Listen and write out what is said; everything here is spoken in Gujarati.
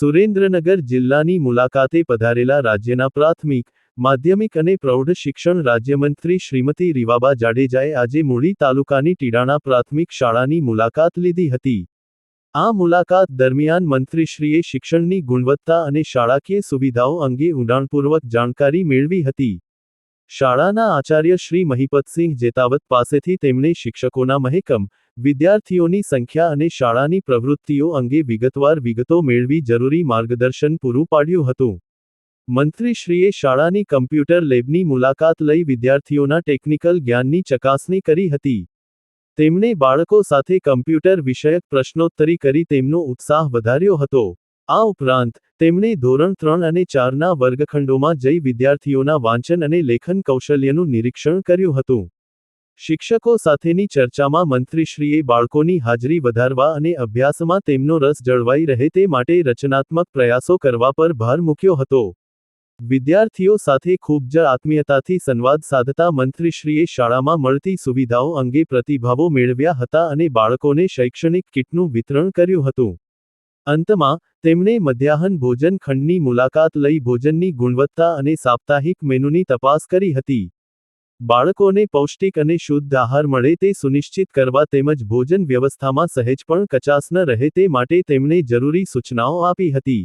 સુરેન્દ્રનગર જિલ્લાની મુલાકાતે પધારેલા રાજ્યના પ્રાથમિક, માધ્યમિક અને પ્રૌઢ શિક્ષણ રાજ્યમંત્રી શ્રીમતી રીવાબા જાડેજાએ આજે મૂળી તાલુકાની ટીડાણા પ્રાથમિક શાળાની મુલાકાત લીધી હતી. આ મુલાકાત દરમિયાન મંત્રીશ્રીએ શિક્ષણની ગુણવત્તા અને શાળાકીય સુવિધાઓ અંગે ઊંડાણપૂર્વક જાણકારી મેળવી હતી. શાળાના આચાર્ય શ્રી મહિપતસિંહ જેતાવત પાસેથી તેમણે શિક્ષકોના મહેકમ, વિદ્યાર્થીઓની સંખ્યા અને શાળાની પ્રવૃત્તિઓ અંગે વિગતવાર વિગતો મેળવી જરૂરી માર્ગદર્શન પૂરું પાડ્યું હતું. મંત્રીશ્રીએ શાળાની કમ્પ્યુટર લેબની મુલાકાત લઈ વિદ્યાર્થીઓના ટેકનિકલ જ્ઞાનની ચકાસણી કરી હતી. તેમણે બાળકો સાથે કમ્પ્યુટર વિષયક પ્રશ્નોત્તરી કરી તેમનો ઉત્સાહ વધાર્યો હતો. આ ઉપરાંત, તેમણે ધોરણ ત્રણ અને ચારના વર્ગખંડોમાં જઈ વિદ્યાર્થીઓના વાંચન અને લેખન કૌશલ્યનું નિરીક્ષણ કર્યું હતું. શિક્ષકો સાથેની ચર્ચામાં મંત્રીશ્રીએ બાળકોની હાજરી વધારવા અને અભ્યાસમાં તેમનો રસ જળવાઈ રહે તે માટે રચનાત્મક પ્રયાસો કરવા પર ભાર મૂક્યો હતો. વિદ્યાર્થીઓ સાથે ખૂબ જ આત્મીયતાથી સંવાદ સાધતા મંત્રીશ્રીએ શાળામાં મળતી સુવિધાઓ અંગે પ્રતિભાવો મેળવ્યા હતા અને બાળકોને શૈક્ષણિક કિટનું વિતરણ કર્યું હતું. અંતમાં, તેમણે મધ્યાહન ભોજન ખંડની મુલાકાત લઈ ભોજનની ગુણવત્તા અને સાપ્તાહિક મેનુની તપાસ કરી હતી. બાળકોને પૌષ્ટિક અને શુદ્ધ આહાર મળે તે સુનિશ્ચિત કરવા તેમજ ભોજન વ્યવસ્થામાં સહેજ પણ કચાસ ન રહે તે માટે તેમણે જરૂરી સૂચનાઓ આપી હતી.